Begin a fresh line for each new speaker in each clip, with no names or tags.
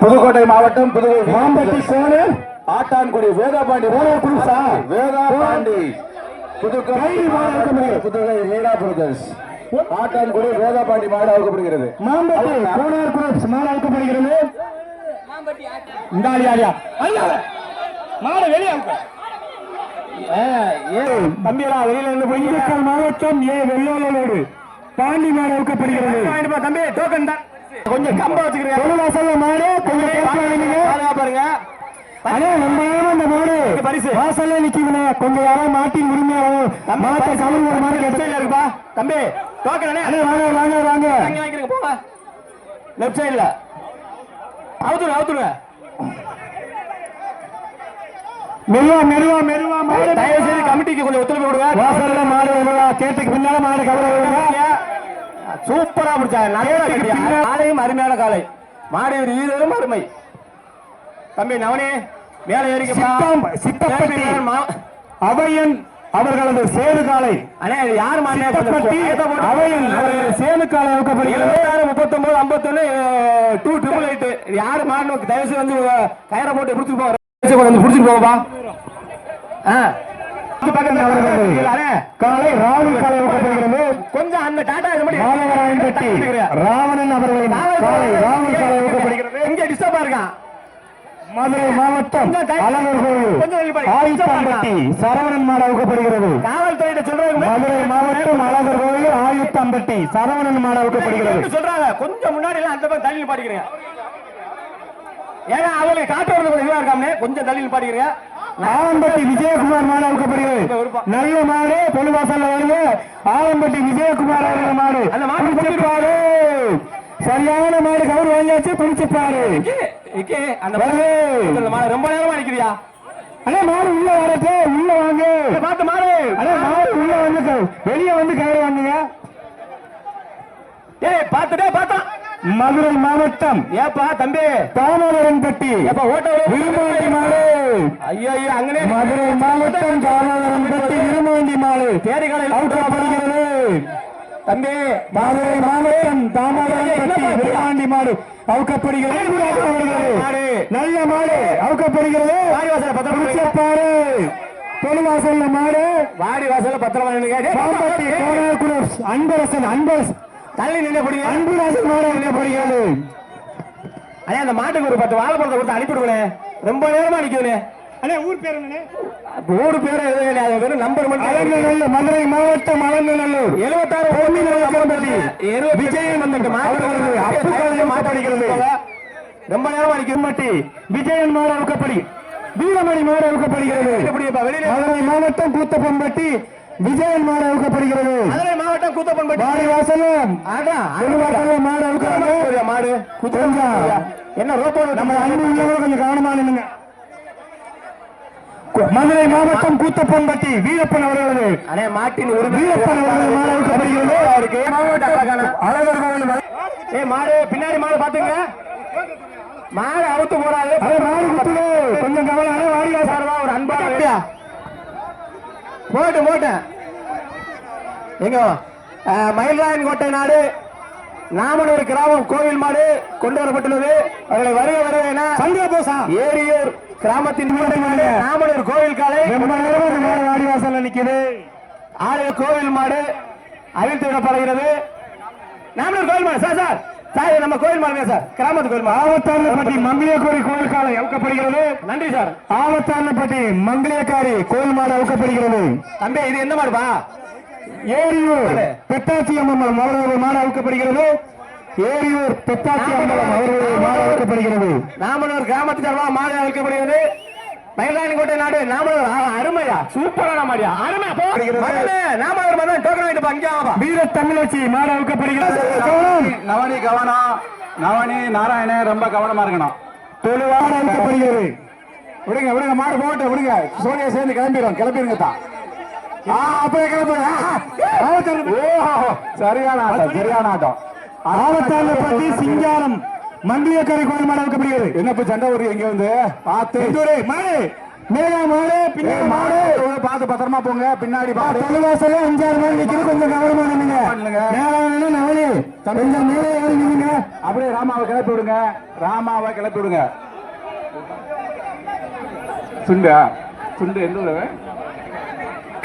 புதுக்கோட்டை மாவட்டம் புதுவை மாம்பட்டி சோழ ஆட்டான்குடி வேதாபாண்டி குருசா வேதாபாண்டி. புதுக்கோட்டை புதுவை லீலா பிரதர்ஸ் ஆட்டான்குடி வேதாபாண்டி மாடு அவுக்கப்படுகிறது மாம்பட்டி கோனார் குரூப்ஸ் மாடு அவுக்கப்படுகிறது மாடு வெளியே தம்பியரா வெளியில இருந்து போய் மாவட்டம் ஏ வெள்ளாளோடு பாண்டி மாடு அவுக்கப்படுகிறது தம்பி டோக்கன் தான். கொஞ்சம் கம்ப வச்சுக்கிறீங்க தொழிலாசல்ல மாடு கொஞ்சம் பாருங்க. அண்ணே நம்ம இந்த மாடு. பரிசு. வாசல்ல நிக்குதுண்ணே. கொஞ்சம் யாரோ மாட்டின் உரிமையாளர் மாட்டை லெஃப்ட் இருக்குப்பா. தம்பி டோக்கன் அண்ணே. வாங்க வாங்க வாங்க. வாங்கிக்கிறீங்க போங்க லெஃப்ட் சைடுல அவுத்துருங்க அவுத்துருங்க மெதுவா மெதுவா மெதுவா மாடு. தயவு செய்து கமிட்டிக்கு கொஞ்சம் ஒத்துழைப்பு கொடுங்க. வாசல்ல மாடு கேட்டுக்கு பின்னால மாடு கவலை வருவா சூப்பரா பிடிச்சாங்க நல்ல காலையும் அருமையான காலை. மாடு ஒரு ஈரரும் அருமை. தம்பி நவனே மேல ஏறிக்கப்பா சித்தப்பட்டி அவையன் அவர்களது சேது காலை. யார் அவையன் சேது காலை அவுக்கப்படுகிறது முப்பத்தொன்பது ஐம்பத்தொன்னு டூ ட்ரிபிள் எயிட் யாரு மாடு தயவு வந்து கயிறை போட்டு பிடிச்சிட்டு போங்க. வந்து பிடிச்சிட்டு போங்கப்பா. ஆ. காலை ராகுல் காலை அவுக்கப்படுகிறது கொஞ்சம் அந்த டாடா இது மாதிரி பெட்டி. ராவணன் அவர்களின் காலை ராகுல் காலை அவுக்கப்படுகிறது இங்க டிஸ்டர்பா இருக்கான் மதுரை மாவட்டம் அலங்கர் கோயில். ஆயுத்தம்பட்டி சரவணன் மாடு காவல்துறையிட்ட சொல்றாங்க மதுரை மாவட்டம் அலங்கர் கோயில் ஆயுத்தம்பட்டி சரவணன் மாடு அவுக்கப்படுகிறது சொல்றாங்க. கொஞ்சம் முன்னாடி எல்லாம் அந்த பக்கம் தள்ளி பாடிக்கிறீங்க. ஏன்னா அவங்களுக்கு காட்டு வரது கொஞ்சம் இதுவா இருக்காமனே கொஞ்சம் தள்ளி பாடிக்கிறீங்க. ஆலம்பட்டி விஜயகுமார் மாடு அவுக்கப்படுகிறது நல்ல மாடு பொழுவாசல்ல வருது. ஆலம்பட்டி விஜயகுமார் அவர்கள் மாடு. பிடிச்சிருப்பாரு சரியான மாடு கவர் வாங்கியாச்சு அந்த மாடு ரொம்ப நேரமா நிக்கிறியா? அண்ணே மாடு உள்ள வரட்டு உள்ள வாங்க. பார்த்து மாடு. அண்ணே மாடு உள்ள வந்து வெளியே வந்து கயிறு வாங்குங்க. ஏய் பாத்துட்டே பார்த்தா மதுரை மாவட்டம். ஏப்பா தம்பி. தாமோதரன் பட்டி. விரும்பாண்டி மாடு. ஐயோ அங்கனே. மதுரை மாவட்டம் தாமோதரன் பட்டி விரும்பாண்டி மாடு. தேடி கடை அவுக்கப்படுகிறது தம்பி. மதுரை மாவட்டம் தாமோதரன் பட்டி விரும்பாண்டி மாடு. அவுக்கப்படுகிறது நல்ல மாடு. அவுக்கப்படுகிறது பாரு தொழில்வாசல்ல மாடு. வாடி வாசல்ல பத்திரமா அன்பரசன் அன்பரசன். தள்ளி நின்றபடி அன்புராசன் மாடு நின்றப்படுகிறது அண்ணே அந்த மாட்டுக்கு ஒரு பத்து வாழைப்பழத்தை கொடுத்து அனுப்பிடுங்களே ரொம்ப நேரமா நிக்குதுனே அண்ணே ஊர் பேர் என்ன ஊர் பேர் எதுவும் வெறும் நம்பர் மட்டும். மதுரை மாவட்டம் அலங்கநல்லூர். எழுபத்தாறு விஜயன் வந்துட்டு மாட்டு மாட்டடிக்கிறது ரொம்ப நேரமா நிற்கும்பட்டி விஜயன் மாடு அவுக்கப்படி வீரமணி மாடு அவுக்கப்படுகிறது மதுரை மாவட்டம் கூத்தப்பம்பட்டி. விஜயன் மாடு அவுக்கப்படுகிறது. மதுரை மாவட்டம் கூத்தப்பம்பட்டி மாடு வாசலம் மாடு அவுக்கிறது மாடு. கொஞ்சம். என்ன ரோப்போ நம்ம அன்பு உள்ளவங்க கொஞ்சம் கவனமா நின்னுங்க மதுரை மாவட்டம் கூத்தப்பம்பட்டி வீரப்பன் அவர்களது. அண்ணே மாட்டின் ஒரு வீரப்பன் அவர்களது மாடு அவுக்கப்படுகிறது. அவருக்கு அழகர் கோவில் ஏ மாடு பின்னாடி மாடு பாத்துங்க மாடு அவுத்து மாடு குத்துது. கொஞ்சம் கவனம் வாடியா சார்வா ஒரு அன்பா போட்டு போட்டேன் எங்க மயில்ராயன் கோட்டை நாடு நாமனூர் கிராமம் கோவில் மாடு கொண்டு வரப்பட்டுள்ளது. அவர்களை வருக வருக என சந்திரபோசா. ஏரியூர் கிராமத்தின் நாமனூர் கோவில் காலை வாடி வாசல்ல நிக்குது. ஆலய கோவில் மாடு அழித்து விடப்படுகிறது. நாமனூர் கோவில் மாடு சார் சார். சார் நம்ம கோயில் மாடுங்க சார். கிராமத்து கோயில் ஆவத்தானப்பட்டி மங்களியக்காரி கோயில் காலை அவுக்கப்படுகிறது. நன்றி சார். ஆவத்தானப்பட்டி மங்களியக்காரி கோயில் மாடு அவுக்கப்படுகிறது. தம்பி இது எந்த மாடுபா ஏரியூர் பெத்தாச்சி அம்மன் அவர்களுடைய மாடு அவுக்கப்படுகிறது. ஏரியூர் பெத்தாச்சி அம்பலம் அவர்களுடைய மாடு அவுக்கப்படுகிறது. நாமனூர் கிராமத்துக்கு மாடு அவுக்கப்படுகிறது. மயிலானிக்கோட்டை நாடு ஆ, அருமையா சூப்பரான மாடியா போகிறது நாமனூர் மதம் டோக்கன் வாங்கிட்டு அங்கே ஆவா வீர தமிழச்சி மாடு அவுக்கப்படுகிறது
நவனி கவனம். நவனி நாராயண ரொம்ப கவனமா இருக்கணும்.
தொழுவாடு அவுக்கப்படுகிறது
விடுங்க விடுங்க மாடு போட்டு விடுங்க. சோனியா சேர்ந்து கிளம்பிடும் கிளம்பிடுங்க தான். அப்படியே கிளம்புங்க. ஓஹோ சரியான ஆட்டம் சரியான ஆட்டம்.
ஆவத்தானப்பட்டி சிங்காரம். மங்களியக்காரி கோயில் மாடு அவுக்கப்படுகிறது
என்ன இப்ப சண்டை வருது இங்க வந்து? பார்த்து.
மாடு மேலா. மாடு பின்னாடி
மாடு பார்த்து பத்திரமா போங்க. பின்னாடி மாடு
தொலைவாசல அஞ்சாறு மாடு நிக்கிறது கொஞ்சம் கவனமா நின்னுங்க
பண்ணுங்க.
மேலான நவலி. கொஞ்சம் மேலே ஏறி நின்னுங்க
அப்படியே ராமாவை கிளப்பி விடுங்க. ராமாவை கிளப்பி விடுங்க. சுண்டா? சுண்டு எந்த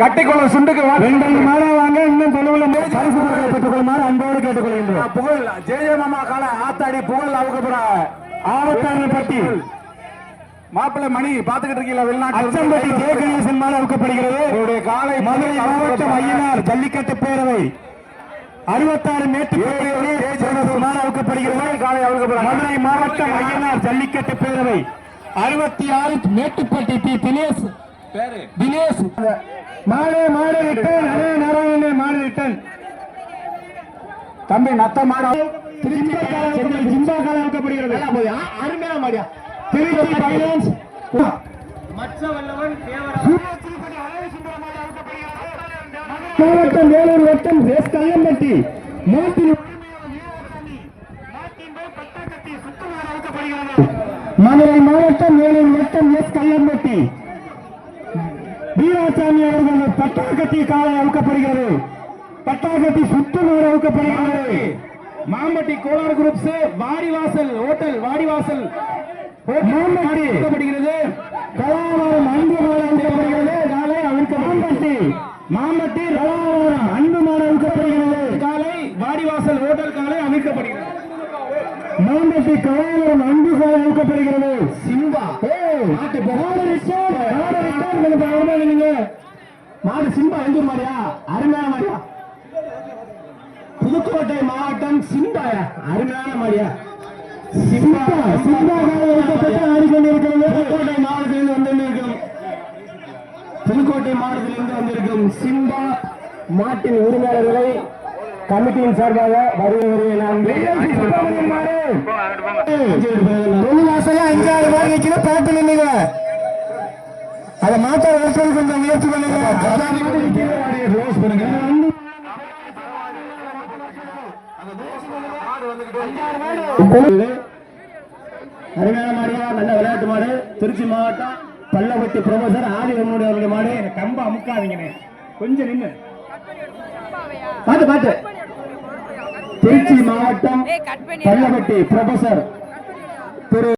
கட்டிக்குளம் சுண்டுக்கு
ரெண்டு மாடா வாங்க இன்னும் தொலைவுல பெற்றுக்கொள்ளுமாறு அன்போடு கேட்டுக்கொள்கின்றோம்.
புகழ். ஜே ஜே மாமா கால ஆத்தாடி புகழ்
ஆபத்தான பட்டி.
மாப்பிள்ளை மணி பாத்துக்கிட்டு இருக்கீங்களா வெளிநாட்டு
அச்சம்பட்டி ஜே கணேசன் மாடு அவுக்கப்படுகிறது.
உங்களுடைய காலை
மதுரை மாவட்டம் ஐயனார் ஜல்லிக்கட்டு பேரவை. அறுபத்தாறு மேட்டு மாடு அவுக்கப்படுகிறது.
காலை அவுக்கப்புற
மதுரை மாவட்டம் ஐயனார் ஜல்லிக்கட்டு பேரவை. அறுபத்தி ஆறு மேட்டுப்பட்டி டி தினேஷ். தினேஷ். மாடு மாடு ரிட்டன் நாராயணே மாடு ரிட்டன்
தம்பி நத்த மாடு
ஜிம்பா கால அவுக்கப்படுகிறது அருமையான மாடியா திருச்சி பைனான்ஸ் மாவட்டம் வேலூர் வட்டம் எஸ் கல்யம்பட்டி. மாட்டின் மதுரை மாவட்டம் வேலூர் வட்டம் எஸ் கல்யம்பட்டி. வீராசாமி அவர்கள் பட்டாக்கட்டி காலை அவுக்கப்படுகிறது பட்டாக்கட்டி சுற்றுநூறு அவுக்கப்படுகிறது மாம்பட்டி கோளாறு குரூப்ஸ் வாடிவாசல் ஹோட்டல் வாடிவாசல் மாம்பட்டி அவுக்கப்படுகிறது கலாவரம் அன்பு மாடு அவுக்கப்படுகிறது காலை அவுக்க மாம்பட்டி மாம்பட்டி கலாவரம் அன்பு மாடு அவுக்கப்படுகிறது காலை வாடிவாசல் ஹோட்டல் காலை அமைக்கப்படுகிறது மாம்பட்டி கலாவரம் அன்பு காலை அவுக்கப்படுகிறது சிம்பா. மாடு ரிட்டர்ன் மாடு சிம்பா எந்த மாடியா? அருமையான மாடியா? புதுக்கோட்டை மாவட்டம் சிம்பாயா. அருமையான மாடியா. Simba Simba ஆடிக்கொண்டிருக்கிறது. புதுக்கோட்டை மாவட்டத்திலிருந்து வந்திருக்கும். புதுக்கோட்டை மாவட்டத்திலிருந்து வந்திருக்கும் சிம்பா மாட்டின் உரிமையாளர்களை கமிட்டியின் சார்பாக வருகை வருகை நான் அஞ்சாறு நிக்கிற பார்த்து நின்னுங்க. அதை மாற்ற வருஷம் கொஞ்சம் முயற்சி பண்ணுங்க. க்ளோஸ் பண்ணுங்க. அருமையான மாடியா நல்ல விளையாட்டு மாடு திருச்சி மாவட்டம் பல்லவட்டி ப்ரொஃபசர் ஆதிவனுடைய அவருடைய மாடு எனக்கு கம்ப அமுக்காதீங்கண்ணே கொஞ்சம் நின்று பாத்து பாத்து திருச்சி மாவட்டம் பல்லவட்டி ப்ரொஃபசர்